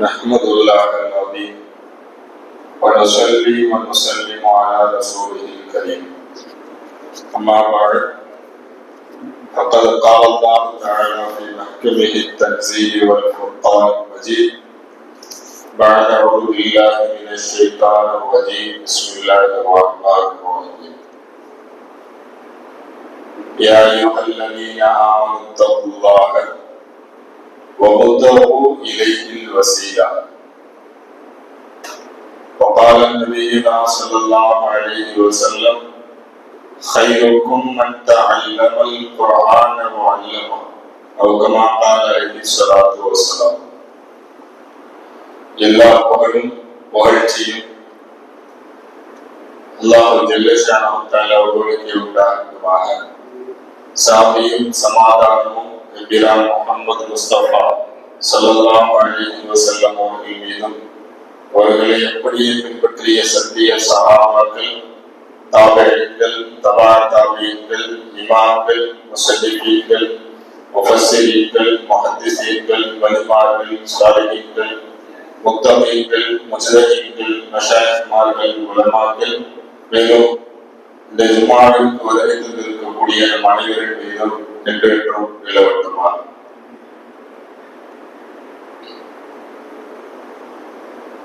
نحمد الله العظيم ونصلي ونسلم على رسوله الكريم. أما بعد فقد قال الله تعالى في محكمه التنزيل والفرقان المجيد بعد أعوذ بالله من الشيطان الرجيم بسم الله الرحمن الرحيم. يا أيها الذين آمنوا اتقوا الله وابتغوا إليه الوسيلة وقال النبي صلى الله عليه وسلم خيركم من تعلم القرآن وعلمه أو كما قال عليه الصلاة والسلام எல்லா புகழும் புகழ்ச்சியும் அல்லாஹ் ஜெல்லஷானாவுத்தால் அவர்களுக்கு உண்டாகுமாக சாமியும் சமாதானமும் எம்பிரான் முகமது முஸ்தபா சல்லல்லாஹு அலைஹி வஸல்லம் அவர்கள் மீதும் அவர்களை அப்படியே பின்பற்றிய சத்திய சகாபாக்கள் தாபகங்கள் தபா தாபியங்கள் இமாம்கள் முசல்லிகள் முஃபஸ்ஸிரீன்கள் முஹத்திஸீன்கள் வலிமார்கள் சாலிஹீன்கள் முக்தமீன்கள் முஜதீன்கள் மஷாயிமார்கள் உலமாக்கள் மேலும் இந்த ஜுமாவிற்கு வருகை தந்திருக்கக்கூடிய நம் அனைவரின் மீதும் என்றென்றும் நிலவட்டுமா?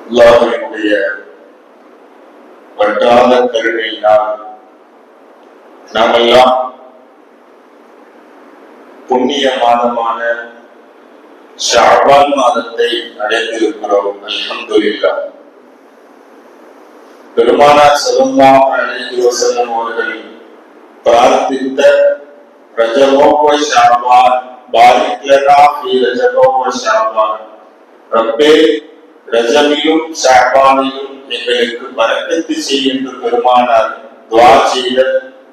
அல்லாஹினுடைய வட்டாத கருணையினால் நாமெல்லாம் புண்ணிய மாதமான ஷாபான் மாதத்தை அடைந்திருக்கிறோம் அல்ஹம்துலில்லாஹ் பெருமானார் ஸல்லல்லாஹு அலைஹி வஸல்லம் அவர்கள் பிரார்த்தித்த ரஜபோ வ ஷாபான் பாரிக் லனா ஃபீ ரஜபோ வ ஷாபான் ரப்பே ரஜபிலும் ஷாபானிலும் எங்களுக்கு பரக்கத்து செய் என்று பெருமானார் துவா செய்த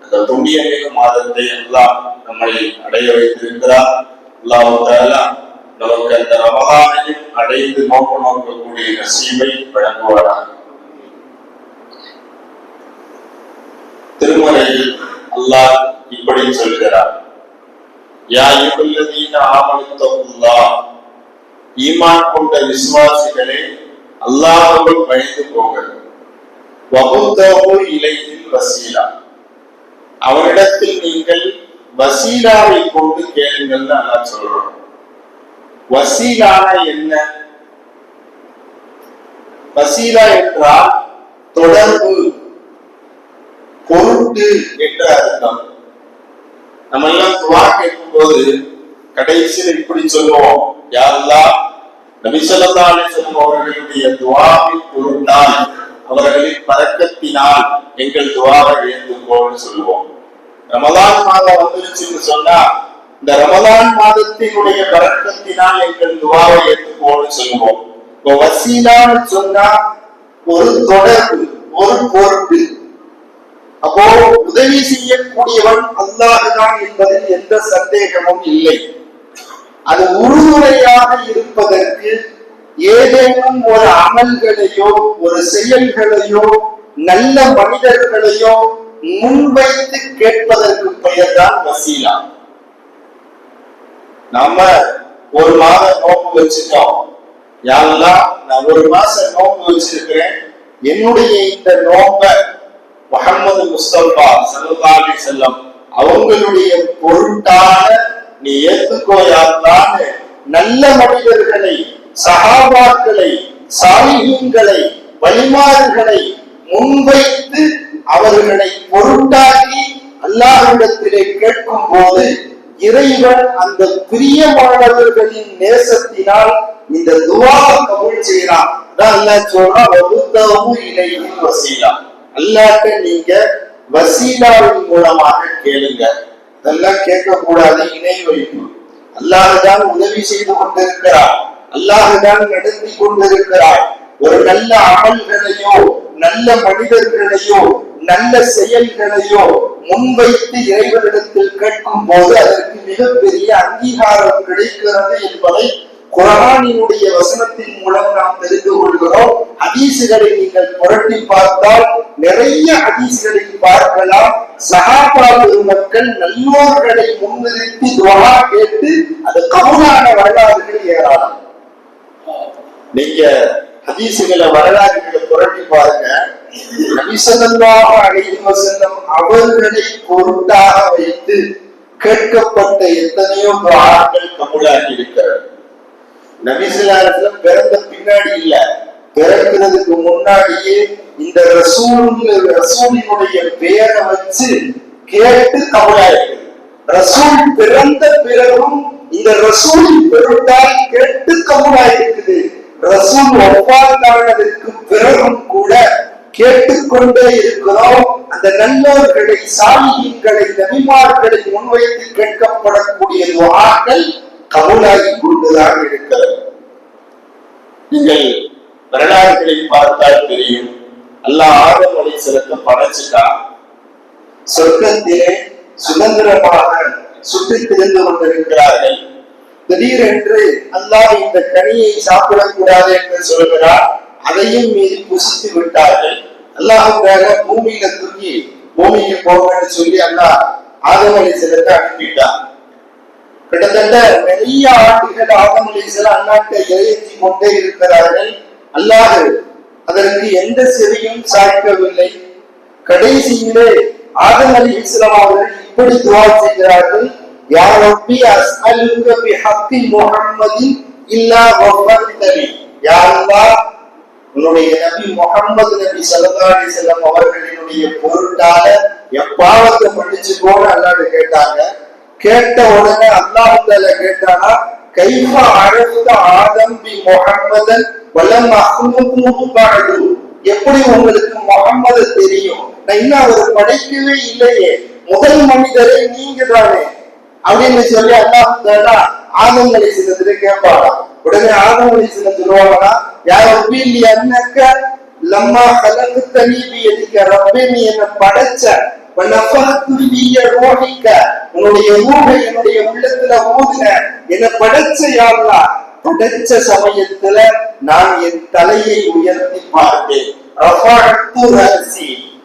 அந்த புண்ணியமிகு மாதத்தை எல்லாம் நம்மை அடைய வைத்திருக்கிறார். அல்லாஹ் நமக்கு அந்த ரமதானையும் அடைந்து நோக்க நோக்கக்கூடிய நசீபை வழங்குவாராக திருமலையில் அல்லாஹ் இப்படி சொல்கிறார். யா யுல்லதீன ஆமனுத்தல்லாஹ் ஈமான் கொண்ட விசுவாசிகளே அல்லாஹ்வை பயந்து போங்கள். வகுத்தவு இலையில் வசீலா. அவரிடத்தில் நீங்கள் வசீலாவை கொண்டு கேளுங்கள்னு அல்லாஹ் சொல்றோம் வசீலான என்ன? வசீலா என்றால் தொடர்பு. பொருட்டு என்ற அர்த்தம். நம்ம எல்லாம் துவா கேட்கும் போது கடைசியில் இப்படி சொல்லுவோம். யாரெல்லாம் நபிசல்லா சொல்லும் அவர்களுடைய துவாவின் பொருட்டால் அவர்களின் பறக்கத்தினால் எங்கள் துவாவை ஏற்றுக்கோன்னு சொல்லுவோம். ரமதான் மாதம் வந்துருச்சுன்னு சொன்னா இந்த ரமதான் மாதத்தினுடைய பறக்கத்தினால் எங்கள் துவாவை ஏற்றுக்கோன்னு சொல்லுவோம். இப்போ வசீலான்னு சொன்னா ஒரு தொடர்பு ஒரு பொருட்டு. அப்போ உதவி செய்யக்கூடியவன் அல்லாதுதான் என்பதில் எந்த சந்தேகமும் இல்லை. அது உறுதுணையாக இருப்பதற்கு ஏதேனும் ஒரு அமல்களையோ ஒரு செயல்களையோ நல்ல மனிதர்களையோ முன்வைத்து கேட்பதற்கு பெயர்தான் வசீலா. நம்ம ஒரு மாதம் நோம்பு வச்சுட்டோம். யாரெல்லாம் நான் ஒரு மாசம் நோம்பு வச்சிருக்கிறேன். என்னுடைய இந்த நோம்பை முகமது முஸ்தபா சல்லா செல்லம் அவங்களுடைய பொருட்டான நீ ஏத்துக்கோயான்னு நல்ல மனிதர்களை சகாபாக்களை சாலிகங்களை வழிமாறுகளை முன்வைத்து அவர்களை பொருட்டாக்கி அல்லாஹிடத்திலே கேட்கும் போது இறைவன் அந்த பிரியமானவர்களின் நேசத்தினால் இந்த துவா கபூல் செய்யலாம் அதான் என்ன சொல்றா வகுத்தவும் இலையில் வசீலா. அல்லாட்ட நீங்க வசீலாவின் மூலமாக கேளுங்க இதெல்லாம் கேட்கக்கூடாது இணை வைப்பு. அல்லாஹுதான் உதவி செய்து கொண்டிருக்கிறார். அல்லாஹுதான் நடத்தி கொண்டிருக்கிறார். ஒரு நல்ல அமல்களையோ நல்ல மனிதர்களையோ நல்ல செயல்களையோ முன்வைத்து இறைவனிடத்தில் கேட்கும் போது அதற்கு மிகப்பெரிய அங்கீகாரம் கிடைக்கிறது என்பதை குரானினுடைய வசனத்தின் மூலம் நாம் தெரிந்து கொள்கிறோம். ஹதீசுகளை நீங்கள் புரட்டி பார்த்தால் நிறைய ஹதீசுகளை பார்க்கலாம். சகாபா பெருமக்கள் நல்லோர்களை முன்னிறுத்தி துவா கேட்டு அது கவுனான வரலாறுகள் ஏராளம். நீங்க ஹதீசுகளை வரலாறுகளை புரட்டி பாருங்க. நபிசல்லாஹு அழைத்து வசனம் அவர்களை பொருட்டாக வைத்து கேட்கப்பட்ட எத்தனையோ துஆக்கள் கமுலாகி இருக்கிறது. நபிசுல்லாத்துல பிறந்த பின்னாடி இல்ல. பிறக்கிறதுக்கு முன்னாடியே இந்த ரசூலுங்கிற ரசூலினுடைய பெயரை வச்சு கேட்டு கவலாயிருக்கு ரசூல் பிறந்த பிறகும் இந்த ரசூல் பெருட்டால் கேட்டு கபூலாயிருக்குது. ரசூல் ஒப்பாத்தானதற்கு பிறகும் கூட கேட்டுக்கொண்டே இருக்கிறோம். அந்த நல்லவர்களை சாமியின்களை நபிமார்களை முன்வைத்து கேட்கப்படக்கூடிய துவாக்கள் கவுலாகி கொண்டுதான் இருக்கிறது. நீங்கள் வரலாறுகளை பார்த்தால் தெரியும். அல்லாஹ் ஆதம் செலுத்த படைச்சிட்டான் சொர்க்கத்திலே சுதந்திரமாக சுற்றி திரிந்து கொண்டிருக்கிறார்கள். திடீரென்று அல்லாஹ் இந்த கனியை சாப்பிடக்கூடாது என்று சொல்கிறார். அதையும் மீறி புசித்து விட்டார்கள். அல்லாஹுக்காக பூமியில தூக்கி பூமிக்கு போங்கன்னு சொல்லி அல்லாஹ் ஆதம் செலுத்த அனுப்பிட்டான். கிட்டத்தட்ட நிறைய ஆண்டுகள் ஆதம் அலைஹிஸ்ஸலாம் அல்லாட்டை இறையேற்றி கொண்டே இருக்கிறார்கள். அல்லாது அதற்கு எந்த செவியும் சாய்க்கவில்லை. கடைசியிலே ஆதம் அலைஹிஸ்ஸலாம் அவர்கள் இப்படி துவா செய்கிறார்கள். யா ரப்பி அஸ்அலுக பிஹக்கி முஹம்மதின் இல்லா வஃபர்தலி. யா அல்லாஹ் உன்னுடைய நபி முகமது நபி ஸல்லல்லாஹு அலைஹி அவர்களினுடைய பொருட்டால எப்பாவத்தை மன்னிச்சுக்கோன்னு அல்லாடு கேட்டாங்க. கேட்ட உடனே அல்லாஹ் கேட்டானா கைஃபா அரஃத ஆதம் பி முஹம்மதன் வலம் அஹ்லுஹு எப்படி உங்களுக்கு முகம்மது தெரியும்? நான் இன்னும் அவர் படைக்கவே இல்லையே. முதல் மனிதரை நீங்க தானே அப்படின்னு சொல்லி அல்லாஹ் தஆலா ஆதம் அலைஹிஸ்ஸலாத்துல கேட்பாராம் உடனே ஆதம் அலைஹிஸ்ஸலாம் சொல்லுவாங்கன்னா யார் ரப்பி இல்லையா அன்னக்க லம்மா கலந்து பி எதுக்க ரப்பே நீ என்ன படைச்ச. உன்னுடைய ரூஹை என்னுடைய உள்ளத்துல ஊதின. என்ன படைச்ச யாருனா படைச்ச சமயத்துல நான் என் தலையை உயர்த்தி பார்த்தேன்.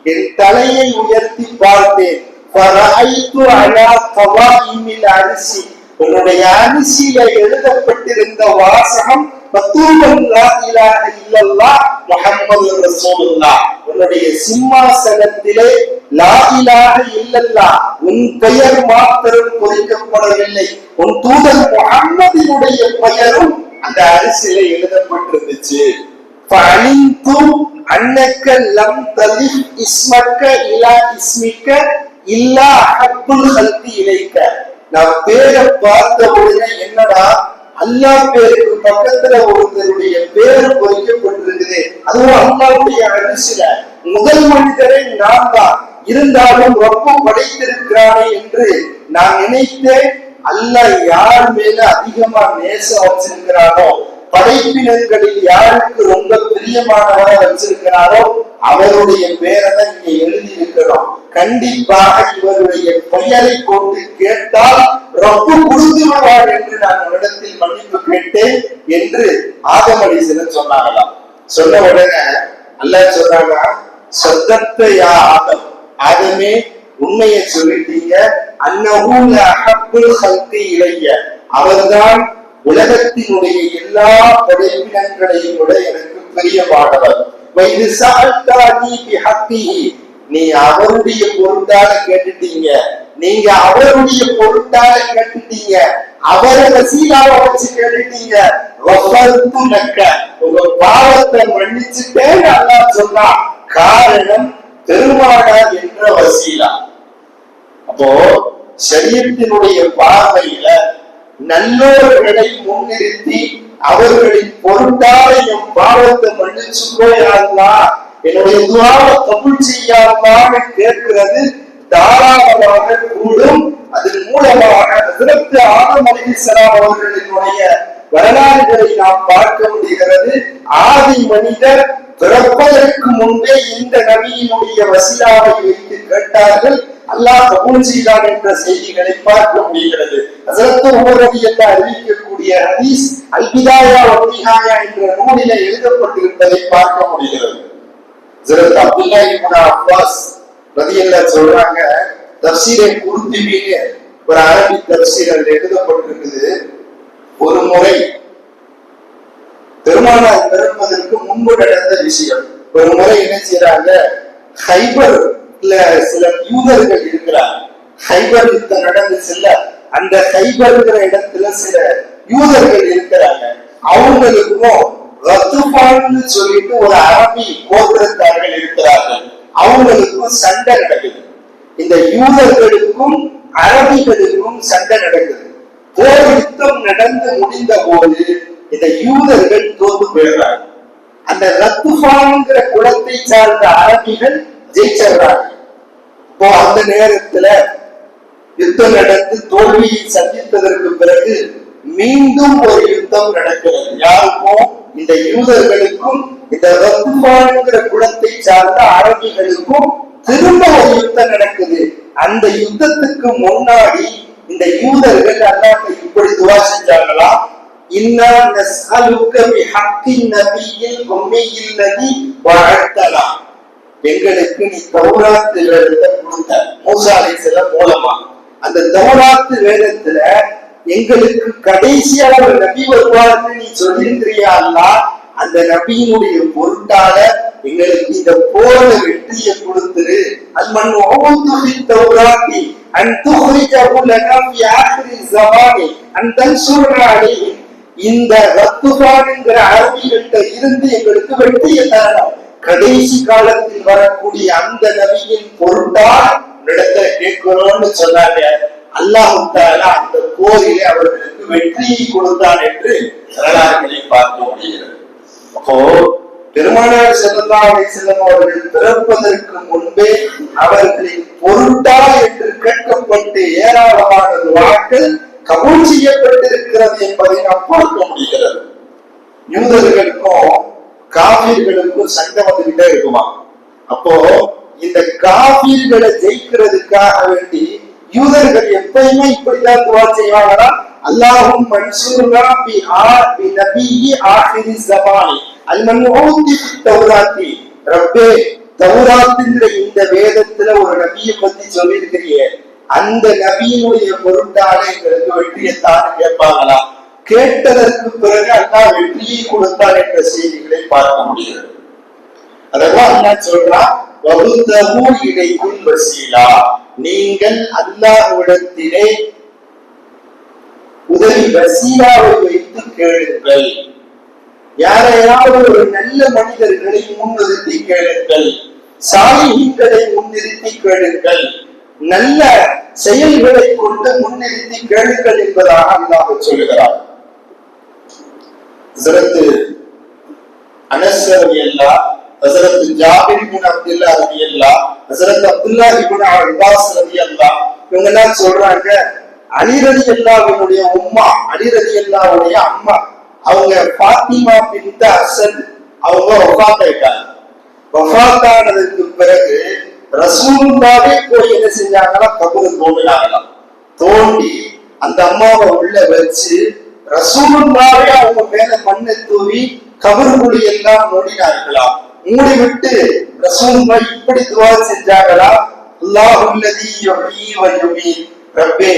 என் தலையை உயர்த்தி பார்த்தேன். ஃபரஐத்து கவாயிமில் அரிசி. உன்னுடைய அரிசியில எழுதப்பட்டிருந்த வாசகம் உன்னுடைய சிம்மாசனத்திலே லாயிலாக இல்லல்லா உன் பெயர் மாத்திரம் பொறிக்கப்படவில்லை உன் தூதர் முகம்மதினுடைய பெயரும் அந்த அரிசியில எழுதப்பட்டிருந்துச்சு. அன்னக்க லம் தலி இஸ்மக்க இலா இல்லா அப்புல் ஹல்தி இழைக்க நான் பேரை பார்த்த உடனே என்னடா அல்லா பேருக்கு பக்கத்துல ஒருத்தருடைய பேர் பொறிக்கப்பட்டிருக்குது. அதுவும் அல்லாவுடைய அரிசில முதல் மனிதரை நான் தான். இருந்தாலும் ரொம்ப படைத்திருக்கிறானே என்று நான் நினைத்தேன். அல்ல யார் மேல அதிகமா நேசம் வச்சிருக்கிறானோ படைப்பினர்களில் யாருக்கு ரொம்ப பிரியமானவரை வச்சிருக்கிறாரோ அவருடைய பேரை தான் இங்க எழுதி இருக்கிறோம் கண்டிப்பாக இவருடைய பெயரை போட்டு கேட்டால் ரொம்ப புரிந்து விடுவார் என்று நான் உன்னிடத்தில் மன்னிப்பு கேட்டேன் என்று ஆதமடிசன் சொன்னாங்களாம். சொன்ன உடனே அல்ல சொன்னாங்க சொத்தத்தை யா ஆதம் ஆதமே உண்மையை சொல்லிட்டீங்க. அன்னஹூல அகப்பு சக்தி இளைய அவர்தான் உலகத்தினுடைய எல்லா படைப்பினங்களையும் விட எனக்கு பிரியமானவர். வைது நீ அவருடைய பொருட்டால கேட்டுட்டீங்க. நீங்க அவருடைய பொருட்டால கேட்டுட்டீங்க. அவரை வசீலாவை வச்சு கேட்டுட்டீங்க. வஃபர்து லக்க. உங்க பாவத்தை மன்னிச்சுட்டேன்னு நல்லா சொன்னா காரணம் பெருமானார் என்ற வசீலா. அப்போ சரீரத்தினுடைய பார்வையில நல்லோர்களை முன்னிறுத்தி அவர்களின் பொருட்டால என் பாவத்தை மன்னிச்சுக்கோயாங்களா என்னுடைய துவாவை கபுல் செய்யாமான்னு கேட்கிறது. தாராளமாக கூடும். அதன் மூலமாக ஹஜ்ரத் ஆதம் அலைஹிஸ்ஸலாம் அவர்களினுடைய வரலாறுகளை நாம் பார்க்க முடிகிறது. ஆதி மனிதர் பிறப்பதற்கு முன்பே இந்த நபியினுடைய வசிலாவை வைத்து கேட்டார்கள். அல்லாஹ் கபூல் செய்தான் என்ற செய்திகளை பார்க்க முடிகிறது. அறிவிக்கக்கூடிய ஹதீஸ் அல்பிதாயா ஒத்திகாயா என்ற நூலில எழுதப்பட்டிருப்பதை பார்க்க முடிகிறது. ஹஜ்ரத் அப்துல்லா இப்னு அப்பாஸ் சொல்றாங்க சொல்றாங்க தஃசீரை குர்துபின்னு ஒரு அரபி தப்சீர் அதில் எழுதப்பட்டிருக்குது. ஒரு முறை பெருமானார் பிறப்பதற்கு முன்பு நடந்த விஷயம். ஒரு முறை என்ன செய்யறாங்க ஹைபர்ல சில யூதர்கள் இருக்கிறாங்க. ஹைபர் யுத்தம் நடந்து செல்ல அந்த கைபருங்கிற இடத்துல சில யூதர்கள் இருக்கிறாங்க. அவங்களுக்கும் ரத்துபான்னு சொல்லிட்டு ஒரு அரபி கோத்திரத்தார்கள் இருக்கிறார்கள். அவங்களுக்கும் சண்டை நடக்குது. இந்த யூதர்களுக்கும் அரபிகளுக்கும் சண்டை நடக்குது. போர் யுத்தம் நடந்து முடிந்த போது இந்த யூதர்கள் தோத்து போயிடுறாங்க அந்த ரத்துபான்ங்கிற குலத்தை சார்ந்த அரபிகள் ஜெயிச்சிடுறாங்க. இப்போ அந்த நேரத்துல யுத்தம் நடந்து தோல்வியை சந்தித்ததற்கு பிறகு மீண்டும் ஒரு யுத்தம் நடக்கிறது. யாருக்கும் இந்த யூதர்களுக்கும் இந்த ரத்துபான்ங்கிற குலத்தை சார்ந்த அரபிகளுக்கும் திரும்ப ஒரு யுத்தம் நடக்குது. அந்த யுத்தத்துக்கு முன்னாடி இந்த யூதர்கள் அல்லாட்டை இப்படி துவா செஞ்சாங்களா இன்னா நஸ்அலுக நபியில் உம்மியில் லதி வஅத்தனா எங்களுக்கு நீ தௌராத்து கொடுத்த மூசா அலைஹிஸ்ஸலாம் மூலமா. அந்த தௌராத்து வேதத்துல எங்களுக்கு கடைசியா ஒரு நபி வருவார்னு நீ சொல்லியிருக்கிறியா அல்லாஹ் அந்த நபியினுடைய பொருட்டால எங்களுக்கு இந்த போர வெற்றியை கொடுத்துரு. அல்மன் ஓதுஹி தௌராத்தி அன் துஹ்ரிஜஹு லனா ஃபி ஆখিরি ஸமானி அன் தன்சுரனா அலைஹி. இந்த ரத்துபான்ங்கிற அரபிகள்கிட்ட இருந்து எங்களுக்கு வெற்றியை தரணும். கடைசி காலத்தில் வரக்கூடிய அந்த நபியின் பொருட்டால் உன்னிடத்துல கேட்கிறோம்னு சொன்னாங்க அல்லாஹ் அந்த போரிலே அவர்களுக்கு வெற்றியை கொடுத்தான் என்று வரலாறுகளை பார்க்க முடிகிறது. அப்போ பெருமானார் ஸல்லல்லாஹு செல்லும் அவர்கள் பிறப்பதற்கு முன்பே அவர்களின் பொருட்டா என்று கேட்கப்பட்டு ஏராளமான வாக்கள் கபூல் செய்யப்பட்டிருக்கிறது என்பதை நாம் பார்க்க முடிகிறது. யூதர்களுக்கும் காபீர்களுக்கும் சண்டை வந்துகிட்டே இருக்குமா? அப்போ இந்த காபீர்களை ஜெயிக்கிறதுக்காக வேண்டி யூதர்கள் எப்பயுமே இப்படிதான் துவா செய்வாங்கன்னா அல்லாஹும் மன்சூரா பி ஆ பி நபியி ஆஹிரி ஸமானி. அல் மன்ஹூதி தௌராத்தி. ரப்பே தௌராத்துங்கிற இந்த வேதத்துல ஒரு நபியை பத்தி சொல்லியிருக்கிறியே அந்த நபியினுடைய பொருட்டால எங்களுக்கு வெற்றியை தான் கேட்பாங்களா? கேட்டதற்கு பிறகு அல்லாஹ் வெற்றியை கொடுத்தார் என்ற செய்திகளை பார்க்க முடிகிறது. அதெல்லாம் என்ன சொல்றான் வகுத்தகு இடைக்குள் வசீலா நீங்கள் அல்லாஹ்விடத்திலே உதவி வசீலாவை வைத்து கேளுங்கள். யாரையாவது ஒரு நல்ல மனிதர்களை முன்னிறுத்தி கேளுங்கள். சாலிகளை முன்னிறுத்தி கேளுங்கள். நல்ல செயல்களை கொண்டு முன்னிறுத்தி கேளுங்கள் என்பதாக அல்லாஹ் சொல்லுகிறார். சிறந்து அனஸ் ரலியல்லா ஹசரத் ஜாபிர் இப்னு அப்துல்லா ரலியல்லா ஹசரத் அப்துல்லா இப்னு அப்பாஸ் ரலியல்லா இவங்க எல்லாம் சொல்றாங்க அலி ரலியல்லாவினுடைய உம்மா அலி ரலியல்லாவுடைய அம்மா அவங்க பாத்திமா பின்த அசன் அவங்க வஃபாத் ஆயிட்டாங்க ஆனதுக்கு பிறகு ரசூலுல்லாவே போய் என்ன செஞ்சாங்கன்னா கபூர் தோண்டினாங்களாம். தோண்டி அந்த அம்மாவை உள்ள வச்சு ரசூலுல்லாவே அவங்க மேல மண்ணை தூவி கபருக்குழி எல்லாம் மூடினார்களாம் மூடி விட்டு ரசூலுல்லா இப்படி துவா செஞ்சாங்களா அல்லாஹுல்லதி யுஹ்யி வ யுமீத் ரப்பே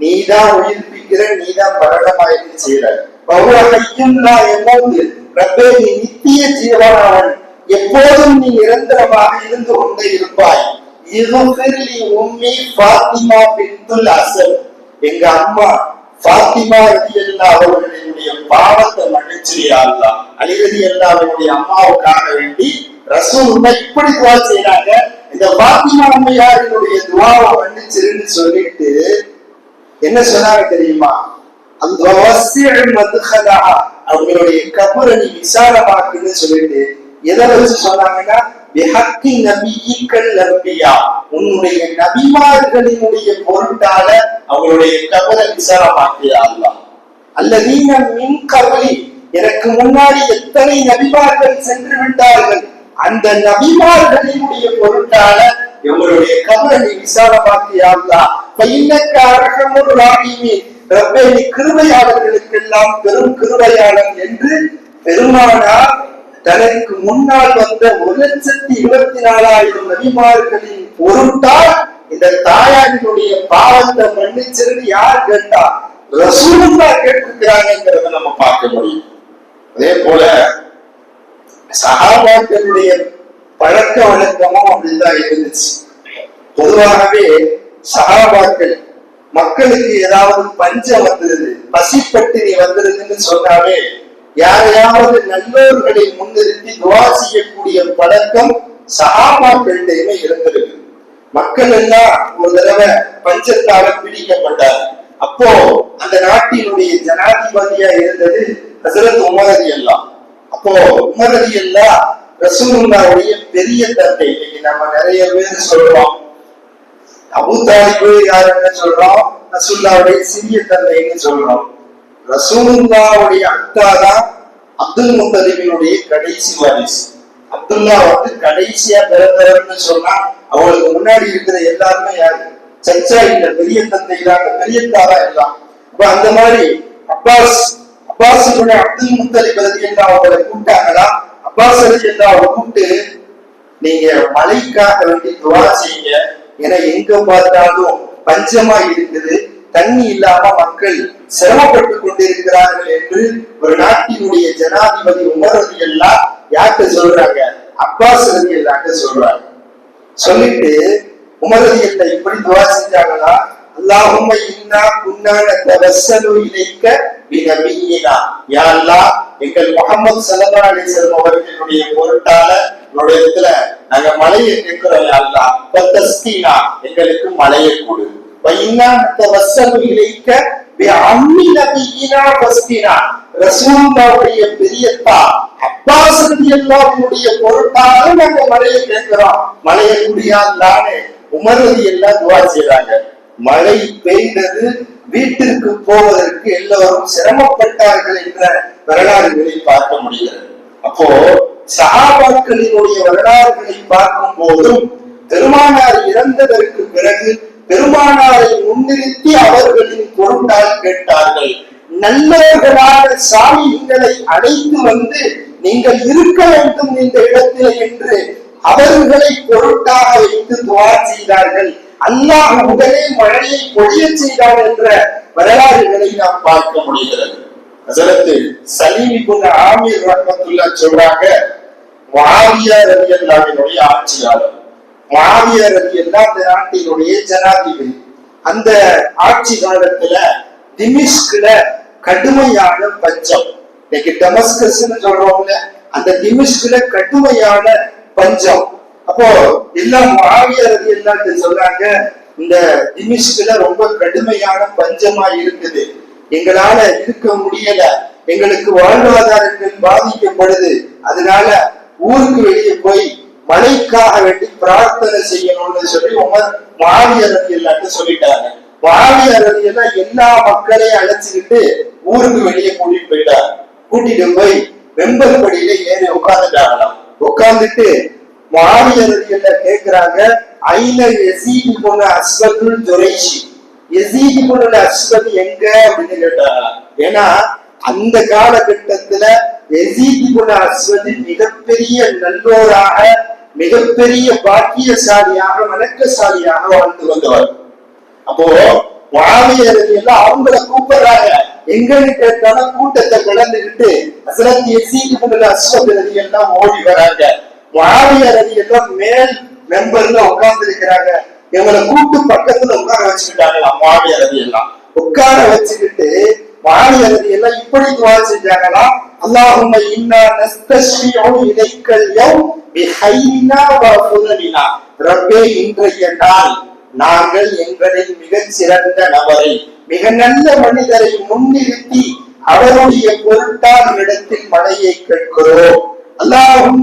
நீதான் உயிர்ப்பிக்கிற நீதான் மரணமாயிட்டு செய்யற பௌர கையும் நான் எப்போது ரப்பே நீ நித்திய ஜீவனாவன் எப்போதும் நீ நிரந்தரமாக இருந்து கொண்டே இருப்பாய். இதுகிரி உம்மி பாத்திமா பின்துல் அசல். எங்க அம்மா ஃபாத்திமா அல்லா அவர்களுடைய பாவத்தை மன்னிச்சிரியா அல்லாஹ். அலி அல்லா அவருடைய அம்மாவுக்காக வேண்டி ரசூலுல்லா இப்படி துவா செய்றாங்க. இந்த ஃபாத்திமா அம்மையாரினுடைய துவாவை மன்னிச்சிருன்னு சொல்லிட்டு என்ன சொன்னாங்க தெரியுமா? அந்த வசிய மதுஹலா அவங்களுடைய கபரை நீ விசாலமாக்குன்னு சொல்லிட்டு எதை வச்சு சொன்னாங்கன்னா பிஹக்கி நபியிக்கல் உன்னுடைய நபிமார்களினுடைய பொருட்டால அவங்களுடைய கவலை விசாலமாக்கியா அல்லாஹ். அல்லதீன மின் கபலி எனக்கு முன்னாடி எத்தனை நபிமார்கள் சென்று விட்டார்கள்? அந்த நபிமார்களினுடைய பொருட்டால எங்களுடைய கபரை நீ விசாலமாக்கியா அல்லாஹ். பையனக்க ராகிமி ரப்பே நீ கிருபையாளர்களுக்கெல்லாம் பெரும் கிருபையாளன் என்று பெருமானார் தனக்கு முன்னால் வந்த ஒரு லட்சத்தி இருபத்தி நாலாயிரம் நபிமார்களின் பொருட்டால் இந்த தாயாரினுடைய பாவத்தை மன்னிச்சிருந்து யார் கேட்டா ரசூலுல்லா கேட்டிருக்கிறாங்கிறத நம்ம பார்க்க முடியும். அதே போல சகாபாக்களுடைய பழக்க வழக்கமும் அப்படிதான் இருந்துச்சு. பொதுவாகவே சகாபாக்கள் மக்களுக்கு ஏதாவது பஞ்சம் வந்துருது பசிப்பட்டினி வந்துருதுன்னு சொன்னாவே யாரையாவது நல்லோர்களை முன்னிறுத்தி துவா செய்யக்கூடிய பழக்கம் சகாபாக்கள்கிட்டயுமே இருந்திருக்கு மக்கள் எல்லாம் ஒரு தடவை பஞ்சத்தால பிடிக்கப்பட்டார் அப்போ அந்த நாட்டினுடைய ஜனாதிபதியா இருந்தது ஹசரத் உமரதி எல்லாம் அப்போ உமரதி எல்லாம் ரசூலுல்லாவுடைய பெரிய தந்தை இன்னைக்கு நம்ம நிறைய பேர் சொல்றோம். அபு தாலிபு யாருன்னு சொல்றோம் ரசூல்லாவுடைய சிறிய தந்தைன்னு சொல்றோம். ரசூலுல்லாவுடைய அக்கா தான் அப்துல் முத்தலிபினுடைய கடைசி வாரிசு அப்துல்லா வந்து கடைசியா பிறந்தவர்னு சொன்னா அவங்களுக்கு முன்னாடி இருக்கிற எல்லாருமே யாரு? சச்சா இல்ல பெரிய தந்தை தான் பெரிய தாரா எல்லாம். அப்ப அந்த மாதிரி அப்பாஸ் அப்பாஸ் அப்துல் முத்தலிப் ரதி எல்லாம் அவங்களை கூப்பிட்டாங்களா? அப்பாஸ் ரதி எல்லாம் அவங்க கூப்பிட்டு நீங்க மழைக்காக வேண்டி துவா செய்யுங்க. ஏன்னா எங்க பார்த்தாலும் பஞ்சமா இருக்குது. தண்ணி இல்லாம மக்கள் சிரமப்பட்டு கொண்டிருக்கிறார்கள் என்று ஒரு நாட்டினுடைய ஜனாதிபதி உமரதி எல்லாம் யார்கிட்ட சொல்றாங்க? அப்பாஸ் ரதி எல்லாட்ட சொல்றாங்க. சொல்லிட்டு உமரதி எல்லாம் இப்படி துவா செஞ்சாங்கன்னா அல்லாஹும் இன்னா குன்னான தவசலு இணைக்க பிநபியினா. யா அல்லாஹ் எங்கள் முகமது ஸல்லல்லாஹு அலைஹி அவர்களுடைய பொருட்டால உன்னுடைய இடத்துல நாங்க மலையை நிற்கிறோம் யா அல்லாஹ். எங்களுக்கு மலையை கொடு. வைன்னா தவஸ்ஸலு இலைக்க பிஅம்மி நபியினா பஸ்கீனா ரசூலுல்லாஹ்வுடைய பெரியப்பா அப்பாஸ் ரலியல்லாஹுடைய பொருட்டால நாங்க மலையை கேட்கிறோம். மலையை முடியாதானே அல்லாஹ்னு உமர் ரலியல்லாஹு துஆ மழை பெய்தது வீட்டிற்கு போவதற்கு எல்லோரும் சிரமப்பட்டார்கள் என்ற வரலாறுகளை பார்க்க முடிகிறது. அப்போ சகாபாக்களினுடைய வரலாறுகளை பார்க்கும் போதும் பெருமானார் இறந்ததற்கு பிறகு பெருமானாரை முன்னிறுத்தி அவர்களின் பொருட்டால் கேட்டார்கள். நல்லவர்களான சாமிகளை அழைத்து வந்து நீங்கள் இருக்க வேண்டும் இந்த இடத்தில் என்று அவர்களை பொருட்டாக வைத்து துவா செய்தார்கள். அல்லாஹ் உடனே மழையை பொழிய செய்தான் என்ற வரலாறுகளை நாம் பார்க்க முடிகிறது. அசலத்து சலீமி இப்னு ஆமீர் ரஹமத்துல்லா சொல்றாங்க வாரியார் ரவியல்லாவினுடைய ஆட்சியாளர். முஆவியா ரலியல்லாஹு அந்த நாட்டினுடைய ஜனாதிபதி. அந்த ஆட்சி காலத்துல திமிஷ்குல கடுமையான பஞ்சம். இன்னைக்கு டெமஸ்கஸ்னு சொல்றோம்ல அந்த திமிஷ்குல கடுமையான பஞ்சம். அப்போ எல்லாம் ஆவியரது எல்லாம் சொல்றாங்க இந்த திமிஷ்குல ரொம்ப கடுமையான பஞ்சமா இருக்குது. எங்களால இருக்க முடியல. எங்களுக்கு வாழ்வாதாரங்கள் பாதிக்கப்படுது. அதனால ஊருக்கு வெளியே போய் மழைக்காக வேண்டி பிரார்த்தனை செய்யணும்னு சொல்லி உமர் மாவியரது எல்லாத்தையும் சொல்லிட்டாங்க. மாவியரது எல்லாம் எல்லா மக்களையும் அழைச்சிக்கிட்டு ஊருக்கு வெளியே கூட்டிட்டு போயிட்டாங்க. கூட்டிட்டு போய் வெம்பல் படியில ஏறி உட்கார்ந்துட்டாங்களாம். உட்கார்ந்துட்டு மாவியர்கள் கேக்குறாங்க ஐநர் எசீதி போன அஸ்வதுல் துரைஷி. எசீதி போன அஸ்வத் எங்க அப்படின்னு கேட்டாங்க. ஏன்னா அந்த காலகட்டத்துல எசீதி போன அஸ்வத் மிகப்பெரிய நல்லோராக மிகப்பெரிய பாக்கியசாலியாக வணக்கசாலியாக வாழ்ந்து வந்தவர். அப்போ மாவியர்கள் எல்லாம் அவங்கள கூப்பிடுறாங்க. எங்கன்னு கேட்டாலும் கூட்டத்தை கலந்துகிட்டு அசரத் எசீதி போன அஸ்வத் எல்லாம் ஓடி வராங்க. மாவியர் அதி எல்லாம் மேல் மெம்பர்ல உட்கார்ந்து இருக்கிறாங்க இவங்களை கூட்டு பக்கத்துல உட்கார வச்சுக்கிட்டாங்களா மாவியர் அதி எல்லாம். உட்கார வச்சுக்கிட்டு மாவியர் அதி எல்லாம் இப்படி துவா செஞ்சாங்களா அல்லாஹும்ம இன்னா நஸ்தஸ்மிஉ இலைக்கல் யௌம் இன்றைய நாள் நாங்கள் எங்களை மிக சிறந்த நபரை மிக நல்ல மனிதரை முன்னிறுத்தி அவருடைய பொருட்டால் இடத்தில் மழையை கேட்கிறோம். அல்லாஹும்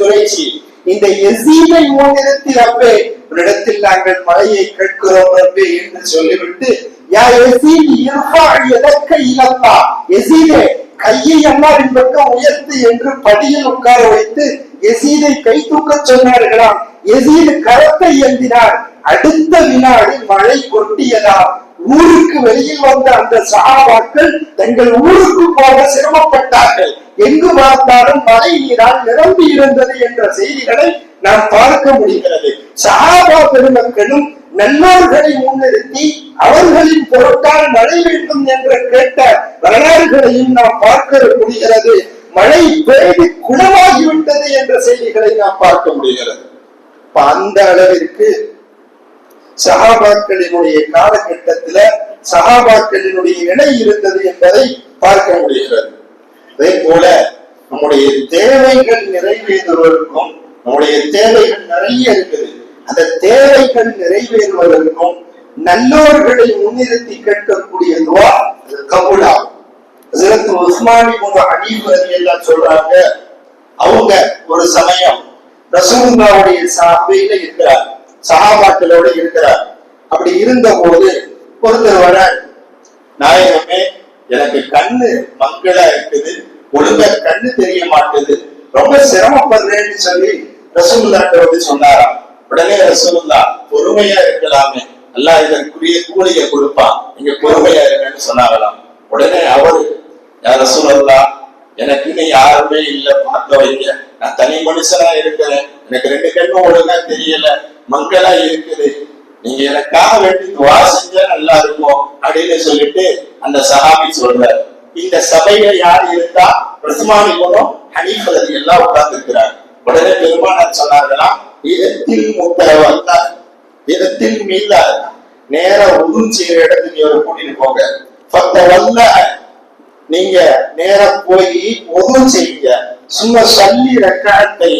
சொல்லி இந்த எசீமை முன்னிறுத்தி அப்பே உன்னிடத்தில் நாங்கள் மழையை கேட்கிறோம் அப்பே என்று சொல்லிவிட்டு யா எசீம் இருப்பா எதற்க இழப்பா எசீமே கையை அல்லாவின் பக்கம் உயர்த்து என்று படியில் உட்கார வைத்து எசீதை கை தூக்க சொன்னார்களாம். எசீது கரத்தை ஏந்தினார். அடுத்த வினாடி மழை கொட்டியதாம். ஊருக்கு வெளியில் வந்த அந்த சகாபாக்கள் தங்கள் ஊருக்கு போக சிரமப்பட்டார்கள். எங்கு பார்த்தாலும் மழை நீரால் நிரம்பி இருந்தது என்ற செய்திகளை நாம் பார்க்க முடிகிறது. சகாபா பெருமக்களும் நல்லோர்களை முன்னிறுத்தி அவர்களின் பொருட்டால் மழை வேண்டும் என்று கேட்ட வரலாறுகளையும் நாம் பார்க்க முடிகிறது. மழை பெய்து குணமாகிவிட்டது என்ற செய்திகளை நாம் பார்க்க முடிகிறது. அந்த அளவிற்கு சகாபாக்களினுடைய காலகட்டத்துல சகாபாக்களினுடைய நிலை இருந்தது என்பதை பார்க்க முடிகிறது. அதே போல நம்முடைய தேவைகள் நிறைவேறுவதற்கும் நம்முடைய தேவைகள் நிறைய இருக்குது. அந்த தேவைகள் நிறைவேறுவதற்கும் நல்லோர்களை முன்னிறுத்தி கேட்கக்கூடிய துவா அது கபூலாகும் உஸ்மானி போன்ற அனீப் எல்லாம் சொல்றாங்க அவங்க ஒரு சமயம் ரசூலுல்லாவுடைய சார்பையில இருக்கிறாங்க சகாபாக்களோடு இருக்கிறார். அப்படி இருந்த போது ஒருத்தர் வர நாயகமே எனக்கு கண்ணு மங்களா இருக்குது. ஒழுங்க கண்ணு தெரிய மாட்டுது ரொம்ப சிரமப்படுறேன்னு சொல்லி ரசூலுல்லாட்ட வந்து சொன்னாராம். உடனே ரசூல்லா பொறுமையா இருக்கலாமே. அல்லா இதற்குரிய கூலிய கொடுப்பான். நீங்க பொறுமையா இருக்கன்னு சொன்னாங்களாம். உடனே அவரு ரசூல்லா எனக்கு இன்னும் யாருமே இல்ல. பார்க்க வைங்க. நான் தனி மனுஷனா இருக்கிறேன். எனக்கு ரெண்டு கண்ணும் ஒழுங்கா தெரியல. மக்களா இருக்குது. நீங்க எனக்காக வேண்டி துவா செஞ்சா நல்லா இருக்கும் அப்படின்னு சொல்லிட்டு அந்த சஹாபி சொல்றாரு. இந்த சபையில யார் இருந்தா பிரசுமானி குணம் ஹனீஃபதி எல்லாம் உட்கார்ந்து இருக்கிறார் உடனே பெருமானார் சொன்னார்களாம் இடத்தில் முத்தரவல்ல இடத்தில் மீள நேர உதும் செய்யற இடத்துக்கு இவரை கூட்டிட்டு போங்க. பத்த வல்ல நீங்க நேர போய் உதவும் செய்யுங்க. சும்மா சல்லி ரெக்காயத்தை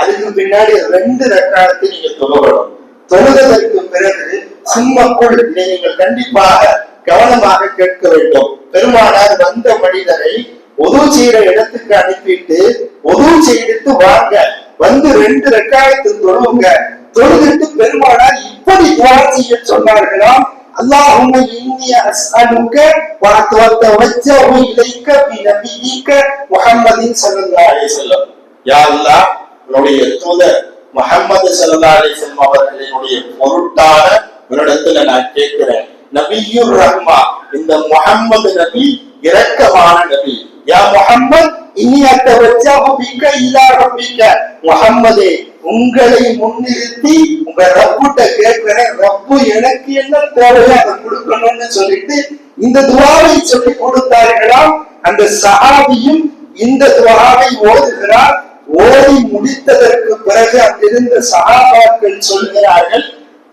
அதுக்கு பின்னாடி ரெண்டு ரெக்காயத்தை நீங்க தொழுகணும் தொழுதற்கு பிறகு சும்மா கூட இதை நீங்கள் கண்டிப்பாக கவனமாக கேட்க வேண்டும் பெருமானார் வந்த மனிதரை உதவு செய்யற இடத்துக்கு அனுப்பிட்டு உதவு செய்துட்டு வாங்க வந்து ரெண்டு ரெக்காயத்து தொழுவுங்க தொழுதுட்டு பெருமானார் இப்படி துவா செய்ய சொன்னார்களாம் اللهم إني أسألك وأتوجه إليك بنبيك محمد صلى الله عليه وسلم يا الله உன்னுடைய தூதர் முகமது சல்லா அலிசல்லம் அவர்களினுடைய பொருட்டான உன்னிடத்துல நான் கேட்கிறேன். நபியுர் ரஹ்மா இந்த முகம்மது நபி இரக்கமான நபி. யா முகம்மது இனி வச்சா பிக்க இல்லா ரப்பிக்க. முகம்மதே உங்களை முன்னிறுத்தி உங்க ரப்புட்ட கேட்கிறேன். ரப்பு எனக்கு என்ன தேவையோ அதை கொடுக்கணும்னு சொல்லிட்டு இந்த துவாவை சொல்லி கொடுத்தார்களாம் அந்த சஹாபியும் இந்த துவாவை ஓதுகிறார். ஓதி முடித்ததற்கு பிறகு அங்கிருந்த சகாபாக்கள் சொல்கிறார்கள்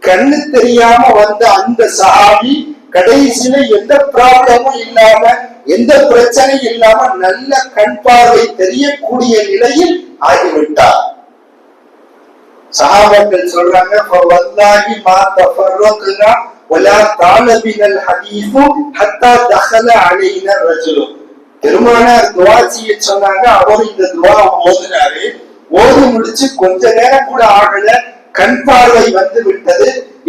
கண்ணு தெரியாம வந்த அந்த சகாபி கடைசியில எந்த ப்ராப்ளமும் இல்லாம எந்த பிரச்சனையும் இல்லாம நல்ல கண் பார்வை தெரியக்கூடிய நிலையில் ஆகிவிட்டார். சகாபாக்கள் சொல்றாங்க ஒலா தாலபினல் தஃபர்ரக்னா ஹத்தா தஹல அலையினர் ரஜுலும் பெருமானார் துவா செய்ய சொன்னாங்க. அவர் இந்த துவா ஓதுனாரு. ஓதி முடிச்சு கொஞ்ச நேரம் கூட ஆகல. கண் பார்வை வந்து விட்டது.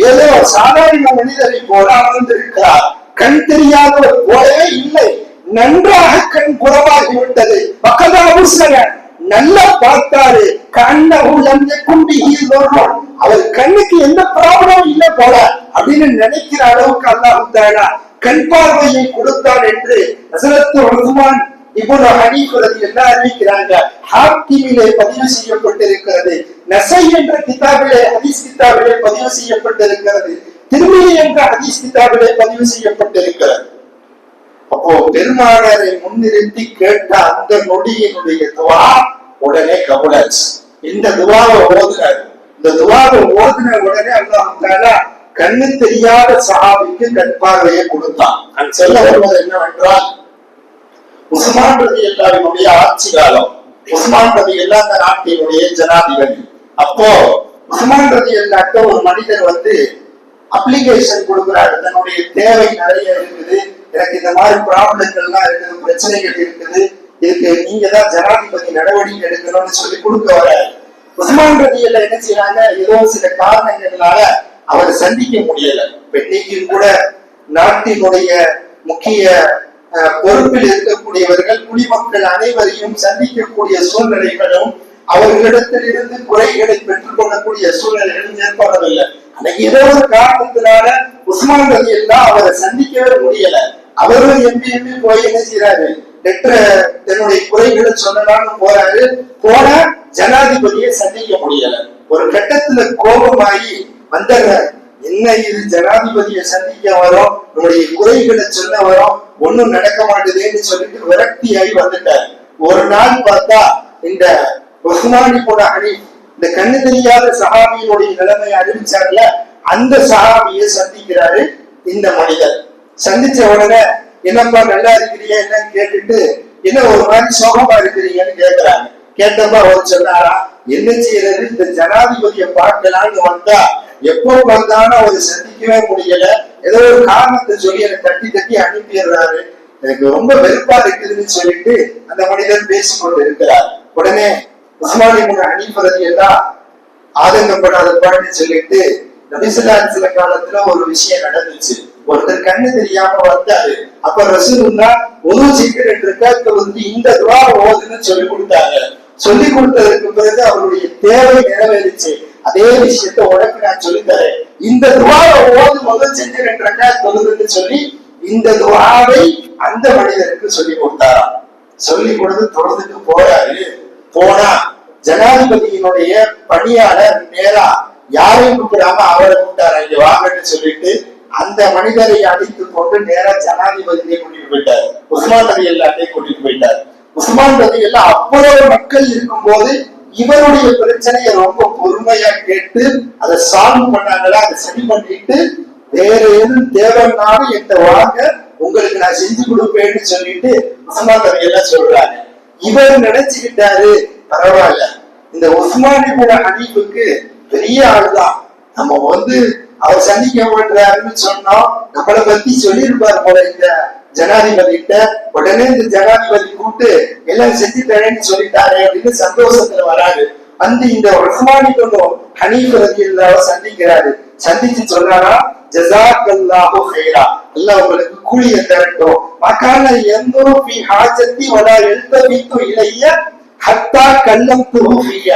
ஏதோ சாதாரண மனிதரை போல அமர்ந்திருக்கிறார் கண் தெரியாதவர் போலவே இல்லை. நன்றாக கண் குறவாகி விட்டது. பக்கதா முஸ்லகன் நல்லா பார்த்தாரு. கண்ண உள்ளந்த குண்டி வருவோம் அவர் கண்ணுக்கு எந்த ப்ராப்ளம் இல்ல போல அப்படின்னு நினைக்கிற அளவுக்கு அல்லாஹ் தாலா கண் பார்வையை கொடுத்தான் என்று ஹசரத் உஸ்மான் இவ்வளவு ஹனீஃப் என்ன அறிவிக்கிறாங்க ஹாக்கிமிலே பதிவு செய்யப்பட்டிருக்கிறது. நசை என்ற கிதாபிலே ஹதீஸ் கிதாபிலே பதிவு செய்யப்பட்டிருக்கிறது. திருமணி என்ற ஹதீஸ் கிதாபிலே பதிவு செய்யப்பட்டிருக்கிறது. அப்போ பெருமானாரை முன்னிறுத்தி கேட்ட அந்த நொடியினுடைய துவா உடனே கபுலாச்சு. இந்த துவாவை ஓதுனாரு. இந்த துவாவை ஓதுன உடனே அல்லாஹ் தாலா கண்ணு தெரியாத சஹாபிக்கு கண் பார்வையை கொடுத்தான். நான் சொல்ல வருவது என்னவென்றால் உஸ்மான் ரவி எல்லாருடைய ஆட்சி காலம் உஸ்மான் ரவி எல்லா அந்த நாட்டினுடைய ஜனாதிபதி. அப்போ உஸ்மான் ரவி எல்லாட்ட ஒரு மனிதர் வந்து அப்ளிகேஷன் கொடுக்கிறாரு. தன்னுடைய தேவை நிறைய இருக்குது. எனக்கு இந்த மாதிரி ப்ராப்ளங்கள்லாம் இருக்குது பிரச்சனைகள் இருக்குது. இதுக்கு நீங்க தான் ஜனாதிபதி நடவடிக்கை எடுக்கணும்னு சொல்லி கொடுக்க வர உஸ்மான் ரதியில என்ன செய்யறாங்க ஏதோ சில காரணங்களால அவரை சந்திக்க முடியல. பெண்ணிக்கும் கூட நாட்டினுடைய முக்கிய அஹ், பொறுப்பில் இருக்கக்கூடியவர்கள் குடிமக்கள் அனைவரையும் சந்திக்கக்கூடிய சூழ்நிலைகளும் அவர்களிடத்தில் இருந்து குறைகளை பெற்றுக் கொள்ளக்கூடிய சூழ்நிலைகளும் ஏற்படவில்லை. அன்னைக்கு ஏதோ ஒரு காரணத்தினால உஸ்மான் ரவி எல்லாம் அவரை சந்திக்கவே முடியல. அவரும் எம்பி போய் என்ன செய்யறாரு பெற்ற தன்னுடைய குறைகளை சொல்லலாம்னு போறாரு. போன ஜனாதிபதியை சந்திக்க முடியல. ஒரு கட்டத்துல கோபமாகி வந்துடுறாரு என்ன இது ஜனாதிபதியை சந்திக்க வரும் நம்முடைய குறைகளை சொல்ல வரும் ஒண்ணும் நடக்க மாட்டேதுன்னு சொல்லிட்டு விரக்தியாகி வந்துட்டார். ஒரு நாள் பார்த்தா இந்த உஸ்மானி போன அணி இந்த கண்ணு தெரியாத சஹாபியினுடைய நிலைமையை அறிவிச்சார்ல அந்த சஹாபியை சந்திக்கிறாரு இந்த மனிதர். சந்திச்ச உடனே என்னப்பா நல்லா இருக்கிறீங்க என்னன்னு கேட்டுட்டு என்ன ஒரு மாதிரி சோகமா இருக்கிறீங்கன்னு கேட்கிறாங்க கேட்டப்ப அவர் சொன்னாரா என்ன செய்யறது இந்த ஜனாதிபதியை பார்க்கலாம்னு வந்தா எப்போ வந்தாலும் அவர் சந்திக்கவே முடியல. ஏதோ ஒரு காரணத்தை சொல்லி எனக்கு தட்டி தட்டி அனுப்பிடுறாரு. எனக்கு ரொம்ப வெறுப்பா இருக்குதுன்னு சொல்லிட்டு அந்த மனிதன் பேசிக்கொண்டு இருக்கிறார். உடனே உஸ்மானி முன் அனுப்புறது எல்லாம் ஆதங்கப்படாதப்பான்னு சொல்லிட்டு நபிசுல்லான் சில காலத்துல ஒரு விஷயம் நடந்துச்சு. ஒருத்தர் கண்ணு தெரியாம வந்தாரு. அப்ப ரசூல்லா ஒரு சீக்கிரம் இருக்க வந்து இந்த துவா ஓதுன்னு சொல்லி கொடுத்தாங்க. சொல்லி கொடுத்ததுக்கு பிறகு அவருடைய தேவை நிறைவேறிச்சு. அதே விஷயத்த உனக்கு நான் சொல்லி தரேன் இந்த துவாவை ஓது முதல் செஞ்சு ரெண்டு ரெண்டா தொழுதுன்னு சொல்லி இந்த துவாவை அந்த மனிதருக்கு சொல்லி கொடுத்தாராம். சொல்லி கொடுத்து தொழுதுக்கு போறாரு. போனா ஜனாதிபதியினுடைய பணியாளர் நேரா யாரையும் கூப்பிடாம அவரை கூப்பிட்டாரு. இங்க வாங்கன்னு சொல்லிட்டு அந்த மனிதரை அழைத்து கொண்டு நேரா ஜனாதிபதியை கூட்டிட்டு போயிட்டார். உஸ்மான் நபி எல்லாத்தையும் கூட்டிட்டு போயிட்டார். உஸ்மான் நபி எல்லாம் அவ்வளவு மக்கள் இருக்கும்போது இவருடைய பிரச்சனையை ரொம்ப பொறுமையா கேட்டு அதை சால்வ் பண்ணாங்களா அதை சரி பண்ணிட்டு வேற எதுவும் தேவைன்னாலும் என்கிட்ட வாங்க உங்களுக்கு நான் செஞ்சு கொடுப்பேன்னு சொல்லிட்டு உஸ்மான் எல்லாம் சொல்றாரு. இவர் நினைச்சுக்கிட்டாரு பரவாயில்ல. இந்த உஸ்மானி அணிவுக்கு பெரிய ஆளுதான். நம்ம வந்து அவர் சந்திக்க மாட்டாருன்னு சொன்னோம். நம்மளை பத்தி சொல்லியிருப்பாரு போல இந்த ஜனாதிபதி கிட்ட உடனே இந்த ஜனாதிபதி கூப்பிட்டு எல்லாம் செஞ்சு தரேன்னு சொல்லிட்டாரு அப்படின்னு சந்தோஷத்துல வராது வந்து இந்த உஸ்மானி கொண்டும் ஹனீஃப் ரதி சந்திக்கிறாரு. சந்திச்சு சொன்னாரா? ஜஸாக்கல்லாஹு ஹைரா அல்லாஹ் உங்களுக்கு கூலிய தரட்டும். மக்கான எந்தோ பி ஹாஜத்தி வலா எழுத்தவித்து இலைய ஹத்தா கல்லம் துருஃபிய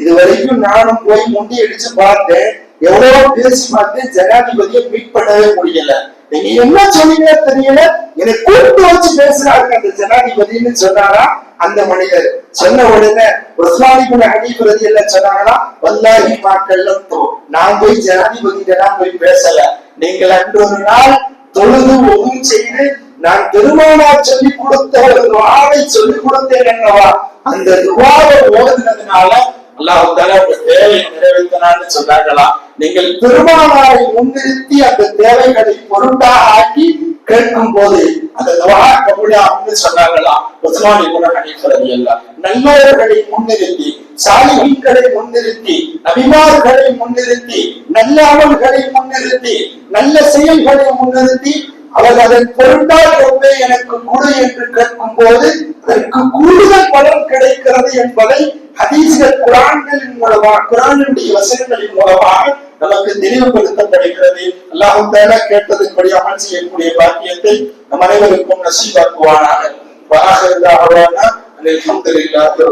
இது வரைக்கும் நானும் போய் முண்டி அடிச்சு பார்த்தேன். எவ்வளவு பேசி பார்த்து ஜனாதிபதியை மீட் பண்ணவே முடியல. நீங்க என்ன சொன்னீங்க தெரியல. என்னை கூப்பிட்டு வச்சு பேசுறாங்க அந்த ஜனாதிபதினு சொன்னாரா? அந்த மனிதர். சொன்ன உடனே உஸ்மானி குல அடிபதி எல்லாம் சொன்னாங்களா? வல்லாஹி மாக்கல்லம் தோ நான் போய் ஜனாதிபதி போய் பேசல. நீங்கள் அன்று ஒரு நாள் தொழுது ஒதும் செய்து நான் பெருமானா சொல்லி கொடுத்த ஒரு துவாவை சொல்லி கொடுத்தேன் என்னவா? அந்த துவாவை ஓதுனதுனால அல்லாஹ் தாலா உங்க தேவை நிறைவேற்றினான்னு சொன்னார்களா நீங்கள் பெருமானாரை முன்னிறுத்தி அந்த தேவைகளை பொருட்டாக ஆக்கி கேட்கும் போது அந்த துவா கபூலாம்னு சொன்னாங்களா உஸ்மானி குல ஹனீஃபரதி எல்லாம் நல்லவர்களை முன்னிறுத்தி சாலிகளை முன்னிறுத்தி நபிமார்களை முன்னிறுத்தி நல்ல அமல்களை முன்னிறுத்தி நல்ல செயல்களை முன்னிறுத்தி அவர் அதன் பொருட்டால் ரொம்ப எனக்கு கொடு என்று கேட்கும் போது அதற்கு கூடுதல் பலன் கிடைக்கிறது என்பதை ஹதீஸ்கள் குரான்களின் மூலமாக குரானுடைய வசனங்களின் மூலமாக நமக்கு தெளிவுபடுத்தப்படுகிறது. அல்லாஹும் தாலா கேட்டதுபடி அமல் செய்யக்கூடிய பாக்கியத்தை நம் அனைவருக்கும் நசீபாக்குவானாக. வாஹிர் தாவானா அல்ஹம்துலில்லாஹி